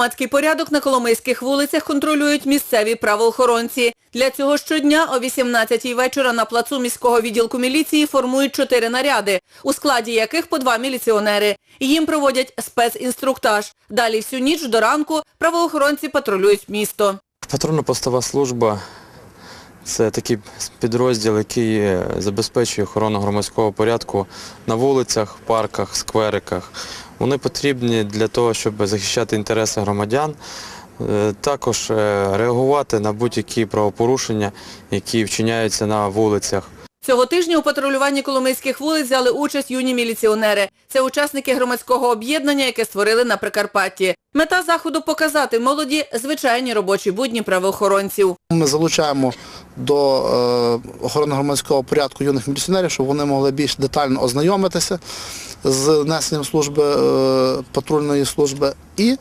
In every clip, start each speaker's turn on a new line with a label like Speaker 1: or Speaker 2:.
Speaker 1: Громадський порядок на Коломийських вулицях контролюють місцеві правоохоронці. Для цього щодня о 18-й вечора на плацу міського відділку міліції формують чотири наряди, у складі яких по два міліціонери. Їм проводять спецінструктаж. Далі всю ніч до ранку правоохоронці патрулюють місто.
Speaker 2: Патрульно-постова служба це такий підрозділ, який е, забезпечує охорону громадського порядку на вулицях, парках, сквериках. Вони потрібні для того, щоб захищати інтереси громадян, е, також е, реагувати на будь-які правопорушення, які вчиняються на вулицях.
Speaker 1: Цього тижня у патрулюванні Коломийських вулиць взяли участь юні міліціонери. Це учасники громадського об'єднання, яке створили на Прикарпатті. Мета заходу показати молоді звичайні робочі будні правоохоронців.
Speaker 3: Ми залучаємо до е, охорони громадського порядку юних міліціонерів, щоб вони могли більш детально ознайомитися з несенням служби е, патрульної служби і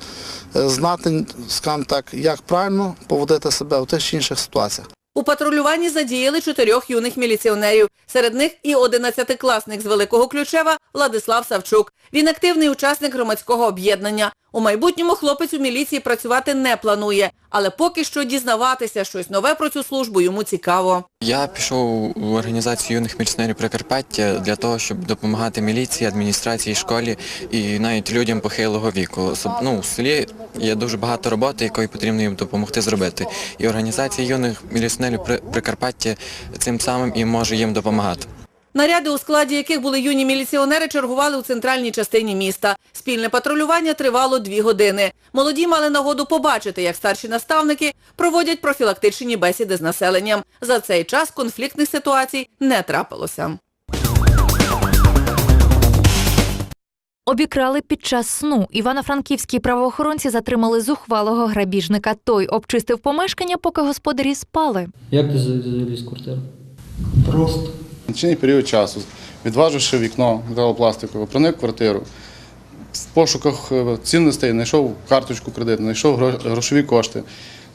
Speaker 3: е, знати, скажімо так, як правильно поводити себе в тих чи інших ситуаціях.
Speaker 1: У патрулюванні задіяли чотирьох юних міліціонерів. Серед них і 11-класник з Великого Ключева Владислав Савчук. Він активний учасник громадського об'єднання. У майбутньому хлопець у міліції працювати не планує, але поки що дізнаватися щось нове про цю службу йому цікаво.
Speaker 4: Я пішов в організацію юних міліціонерів Прикарпаття для того, щоб допомагати міліції, адміністрації, школі і навіть людям похилого віку. Ну, в селі є дуже багато роботи, якої потрібно їм допомогти зробити. І організація юних міліціонерів Прикарпаття цим самим і може їм допомагати.
Speaker 1: Наряди, у складі яких були юні міліціонери, чергували у центральній частині міста. Спільне патрулювання тривало дві години. Молоді мали нагоду побачити, як старші наставники проводять профілактичні бесіди з населенням. За цей час конфліктних ситуацій не трапилося.
Speaker 5: Обікрали під час сну. Івано-франківські правоохоронці затримали зухвалого грабіжника. Той обчистив помешкання, поки господарі спали.
Speaker 6: Як ти заліз в квартиру?
Speaker 7: Просто.
Speaker 3: Течение період часу, відваживши вікно металопластикове, проник в квартиру. В пошуках е, цінностей знайшов карточку кредитну, знайшов грошові кошти.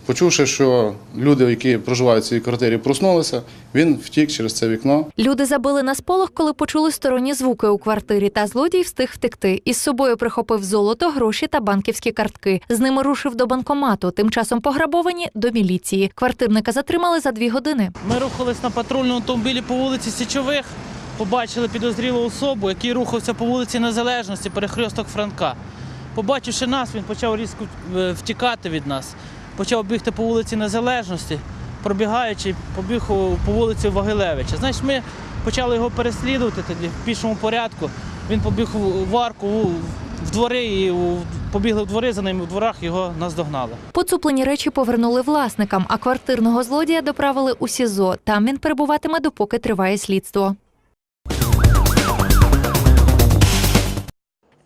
Speaker 3: Почувши, що люди, які проживають в цій квартирі, проснулися, він втік через це вікно.
Speaker 5: Люди забили на сполох, коли почули сторонні звуки у квартирі, та злодій встиг втекти. Із собою прихопив золото, гроші та банківські картки. З ними рушив до банкомату. Тим часом пограбовані до міліції. Квартирника затримали за дві години.
Speaker 6: Ми рухались на патрульному автомобілі по вулиці Січових, побачили підозрілу особу, який рухався по вулиці Незалежності, перехресток Франка. Побачивши нас, він почав різко е, втікати від нас. Почав бігти по вулиці Незалежності, пробігаючи, побіг по вулиці Вагилевича. Знаєш, ми почали його переслідувати тоді в пішому порядку. Він побіг у- в арку в двори і у- побігли в двори, за ним в дворах його наздогнали.
Speaker 5: Поцуплені речі повернули власникам, а квартирного злодія доправили у СІЗО. Там він перебуватиме, допоки триває слідство.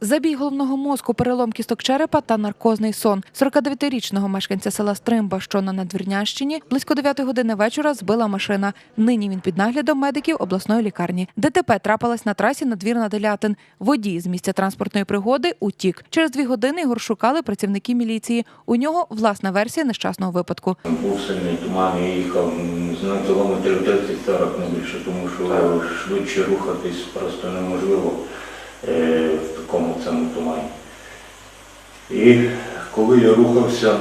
Speaker 8: Забій головного мозку, перелом кісток черепа та наркозний сон. 49-річного мешканця села Стримба, що на Надвірнящині, близько 9 години вечора збила машина. Нині він під наглядом медиків обласної лікарні. ДТП трапилась на трасі Надвірна Делятин. Водій з місця транспортної пригоди утік. Через дві години його розшукали працівники міліції. У нього власна версія нещасного випадку.
Speaker 7: Був сильний туман, я їхав з кілометрів 30-40 не більше, тому що швидше рухатись просто неможливо в такому цьому тумані. І коли я рухався,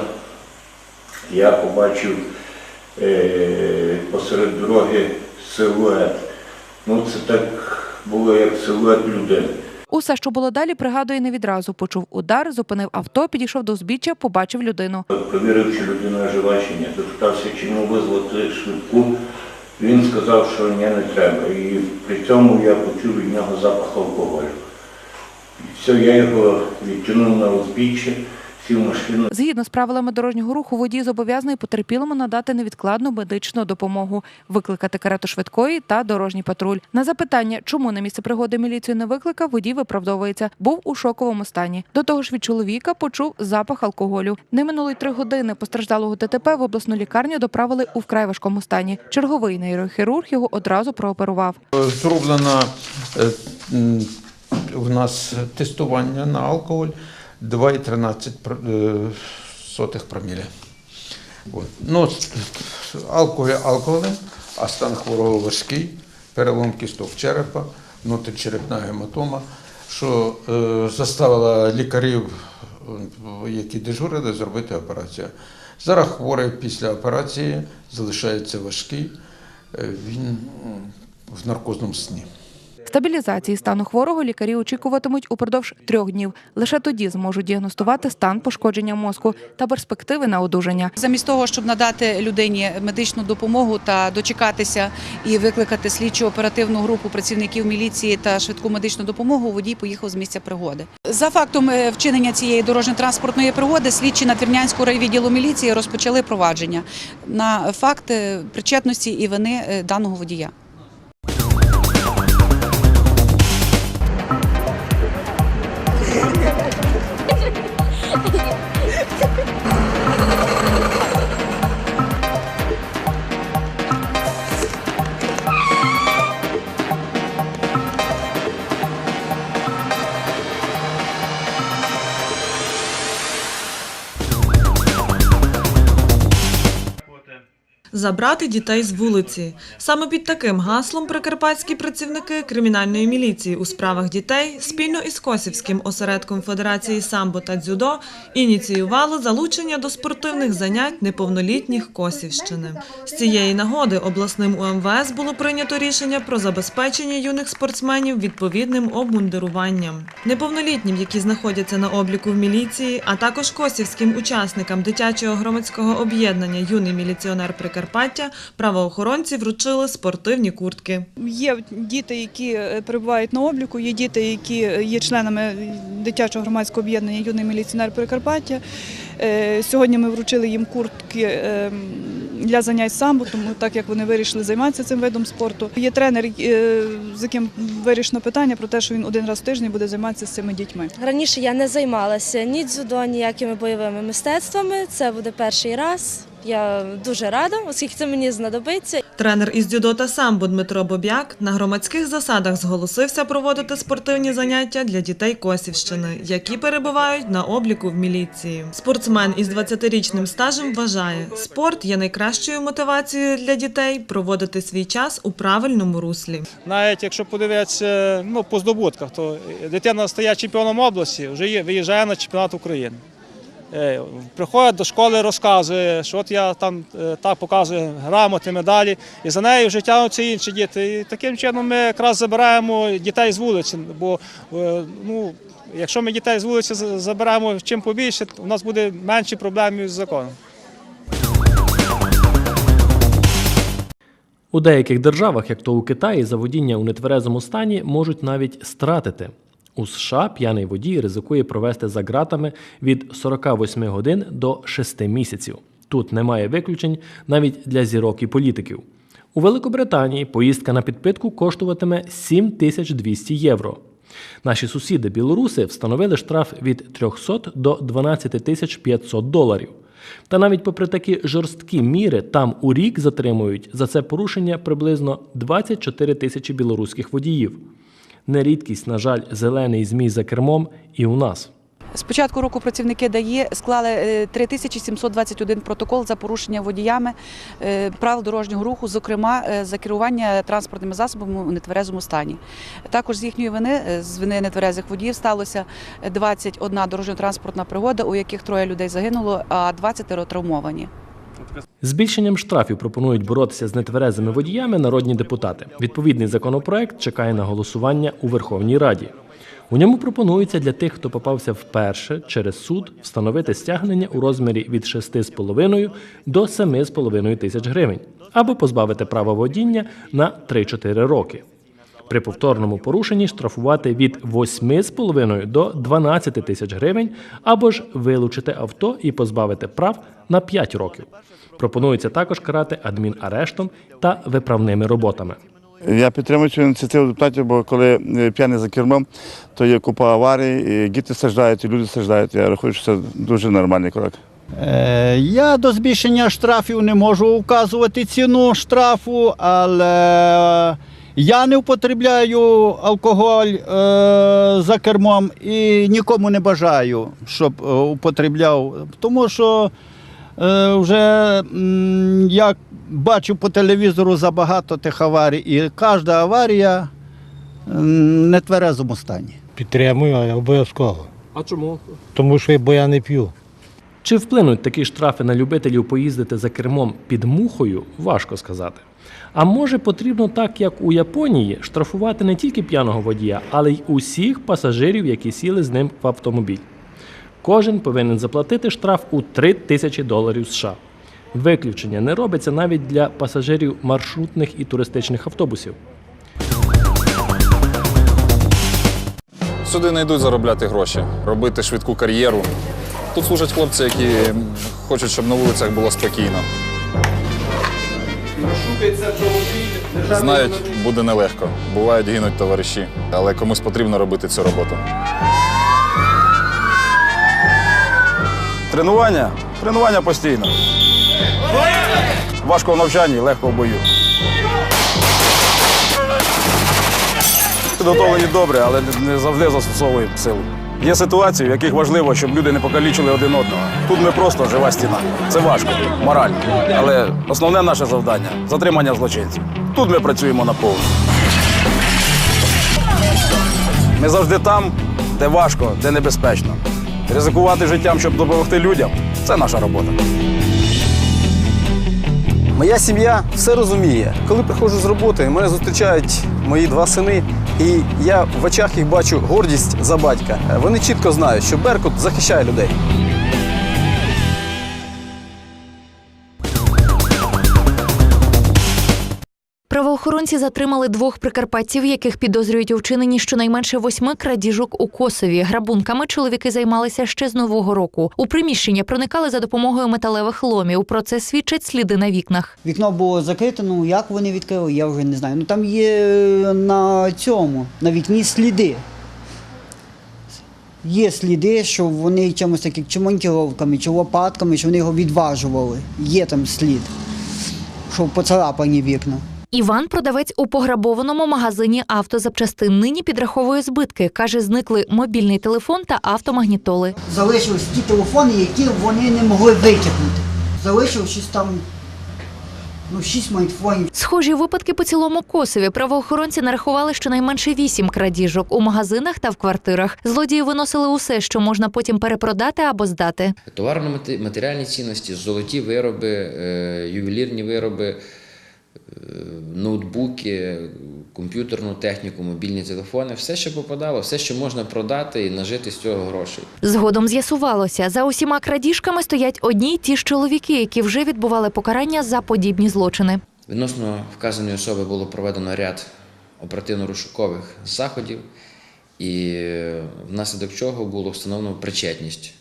Speaker 7: я побачив е, посеред дороги силует. Ну це так було як силует людини.
Speaker 8: Усе, що було далі, пригадує не відразу. Почув удар, зупинив авто, підійшов до узбіччя, побачив людину.
Speaker 7: Провірив, чи людина жива чи ні. Запитався, чи йому визвати швидку. Він сказав, що ні, не треба. І при цьому я почув від нього запах алкоголю. Все, я його відтягнув на узбіччя, сів в машину.
Speaker 8: Згідно з правилами дорожнього руху, водій зобов'язаний потерпілому надати невідкладну медичну допомогу, викликати карету швидкої та дорожній патруль. На запитання, чому на місце пригоди міліцію не викликав, водій виправдовується, був у шоковому стані. До того ж, від чоловіка почув запах алкоголю. Не минуло й три години. Постраждалого ДТП в обласну лікарню доправили у вкрай важкому стані. Черговий нейрохірург його одразу прооперував.
Speaker 9: Зроблено е, у нас тестування на алкоголь 2,13 пр- е, проміля. От. Ну, алкоголь алкоголем, а стан хворого важкий, перелом кісток черепа, внутрічерепна гематома, що е, заставила лікарів які дежурили, зробити операцію. Зараз хворий після операції залишається важкий, е, він в наркозному сні.
Speaker 8: Стабілізації стану хворого лікарі очікуватимуть упродовж трьох днів. Лише тоді зможуть діагностувати стан пошкодження мозку та перспективи на одужання.
Speaker 10: Замість того, щоб надати людині медичну допомогу та дочекатися і викликати слідчу оперативну групу працівників міліції та швидку медичну допомогу, водій поїхав з місця пригоди. За фактом е, вчинення цієї дорожньо-транспортної пригоди, слідчі на Надвірнянського райвідділу міліції розпочали провадження на факт е, причетності і вини е, даного водія.
Speaker 11: Забрати дітей з вулиці. Саме під таким гаслом прикарпатські працівники кримінальної міліції у справах дітей спільно із Косівським осередком Федерації самбо та дзюдо ініціювали залучення до спортивних занять неповнолітніх Косівщини. З цієї нагоди обласним УМВС було прийнято рішення про забезпечення юних спортсменів відповідним обмундируванням. Неповнолітнім, які знаходяться на обліку в міліції, а також косівським учасникам дитячого громадського об'єднання Юний міліціонер Прикарпаття правоохоронці вручили спортивні куртки.
Speaker 12: Є діти, які е, перебувають на обліку, є діти, які є членами дитячого громадського об'єднання Юний міліціонер Прикарпаття. Е, Сьогодні ми вручили їм куртки е, для занять самбо, тому так як вони вирішили займатися цим видом спорту. Є тренер, е, з яким вирішено питання про те, що він один раз в тиждень буде займатися з цими дітьми.
Speaker 13: Раніше я не займалася ні дзюдо, ніякими бойовими мистецтвами. Це буде перший раз. Я дуже рада, оскільки це мені знадобиться.
Speaker 11: Тренер із дзюдо та самбо Дмитро Бобяк на громадських засадах зголосився проводити спортивні заняття для дітей Косівщини, які перебувають на обліку в міліції. Спортсмен із 20-річним стажем вважає, спорт є найкращою мотивацією для дітей проводити свій час у правильному руслі.
Speaker 14: Навіть якщо подивитися ну, по здобутках, то дитина стає чемпіоном області, вже є- виїжджає на чемпіонат України. Е, Приходить до школи, розказує, що от я там е, так показую грамоти, медалі, і за нею вже тягнуться інші діти. І таким чином ми якраз забираємо дітей з вулиці. Бо е, ну, якщо ми дітей з вулиці за- забираємо чим побільше, у нас буде менше проблем з законом.
Speaker 15: У деяких державах, як то у Китаї, за водіння у нетверезому стані можуть навіть стратити. У США п'яний водій ризикує провести за ґратами від 48 годин до 6 місяців. Тут немає виключень навіть для зірок і політиків. У Великобританії поїздка на підпитку коштуватиме 7200 євро. Наші сусіди білоруси встановили штраф від 300 до 12 500 доларів. Та навіть попри такі жорсткі міри, там у рік затримують за це порушення приблизно 24 тисячі білоруських водіїв. Не рідкість, на жаль, зелений змій за кермом і у нас.
Speaker 10: З початку року працівники ДАІ склали е, 3721 протокол за порушення водіями е, правил дорожнього руху, зокрема е, за керування транспортними засобами у нетверезому стані. Також з їхньої вини, е, з вини нетверезих водіїв, сталося 21 дорожньо-транспортна пригода, у яких троє людей загинуло, а 20 травмовані.
Speaker 15: Збільшенням штрафів пропонують боротися з нетверезими водіями народні депутати. Відповідний законопроект чекає на голосування у Верховній Раді. У ньому пропонується для тих, хто попався вперше через суд, встановити стягнення у розмірі від 6,5 до 7,5 тисяч гривень або позбавити права водіння на 3-4 роки. При повторному порушенні штрафувати від 8,5 до 12 тисяч гривень або ж вилучити авто і позбавити прав на 5 років. Пропонується також карати адмінарештом та виправними роботами.
Speaker 16: Я підтримую цю ініціативу депутатів, бо коли е, п'яний за кермом, то є купа аварій, і діти страждають, і люди страждають. Я рахую, що це дуже нормальний крок.
Speaker 17: Е, Я до збільшення штрафів не можу вказувати ціну штрафу, але я не употребляю алкоголь е, за кермом і нікому не бажаю, щоб е, употребляв. Тому що е, вже м, я бачу по телевізору забагато тих аварій, і кожна аварія м, в нетверезому стані.
Speaker 18: Підтримую, обов'язково.
Speaker 15: А чому?
Speaker 18: Тому що бо я не п'ю.
Speaker 15: Чи вплинуть такі штрафи на любителів поїздити за кермом під мухою, важко сказати. А може потрібно так, як у Японії, штрафувати не тільки п'яного водія, але й усіх пасажирів, які сіли з ним в автомобіль. Кожен повинен заплатити штраф у 3 тисячі доларів США. Виключення не робиться навіть для пасажирів маршрутних і туристичних автобусів.
Speaker 19: Сюди не йдуть заробляти гроші, робити швидку кар'єру. Тут служать хлопці, які хочуть, щоб на вулицях було спокійно. Знають, буде нелегко. Бувають, гинуть товариші, але комусь потрібно робити цю роботу.
Speaker 20: Тренування? Тренування постійно. Важко в навчанні, легко в бою. Підготовлені добре, але не завжди застосовуємо силу. Є ситуації, в яких важливо, щоб люди не покалічили один одного. Тут ми просто жива стіна. Це важко, морально. Але основне наше завдання затримання злочинців. Тут ми працюємо на повну. Ми завжди там, де важко, де небезпечно. Ризикувати життям, щоб допомогти людям це наша робота.
Speaker 21: Моя сім'я все розуміє. Коли приходжу з роботи, мене зустрічають мої два сини, і я в очах їх бачу гордість за батька. Вони чітко знають, що Беркут захищає людей.
Speaker 5: Правоохоронці затримали двох прикарпатців, яких підозрюють у вчиненні щонайменше восьми крадіжок у Косові. Грабунками чоловіки займалися ще з нового року. У приміщення проникали за допомогою металевих ломів. Про це свідчать сліди на вікнах.
Speaker 22: Вікно було закрите, ну як вони відкрили, я вже не знаю. Ну там є е, на цьому, на вікні сліди. Є сліди, що вони чимось такі чи монтіровками, чи лопатками, що вони його відважували. Є там слід, що поцарапані вікна.
Speaker 5: Іван, продавець у пограбованому магазині автозапчастин, нині підраховує збитки. каже, зникли мобільний телефон та автомагнітоли.
Speaker 22: Залишились ті телефони, які вони не могли витягнути. Залишилось щось там, ну, шість смартфонів.
Speaker 5: Схожі випадки по цілому Косові. Правоохоронці нарахували щонайменше вісім крадіжок у магазинах та в квартирах. Злодії виносили усе, що можна потім перепродати або здати.
Speaker 23: Товарно-матеріальні цінності, золоті вироби, е, ювелірні вироби, ноутбуки, комп'ютерну техніку, мобільні телефони, все, що попадало, все, що можна продати і нажити з цього грошей.
Speaker 5: Згодом з'ясувалося, за усіма крадіжками стоять одні й ті ж чоловіки, які вже відбували покарання за подібні злочини.
Speaker 23: Відносно вказаної особи було проведено ряд оперативно-розшукових заходів, і е, внаслідок чого було встановлено причетність,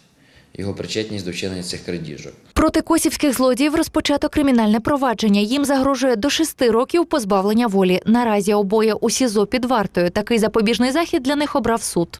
Speaker 23: його причетність до вчинення цих крадіжок.
Speaker 5: Проти косівських злодіїв розпочато кримінальне провадження. Їм загрожує до шести років позбавлення волі. Наразі обоє у СІЗО під вартою. Такий запобіжний захід для них обрав суд.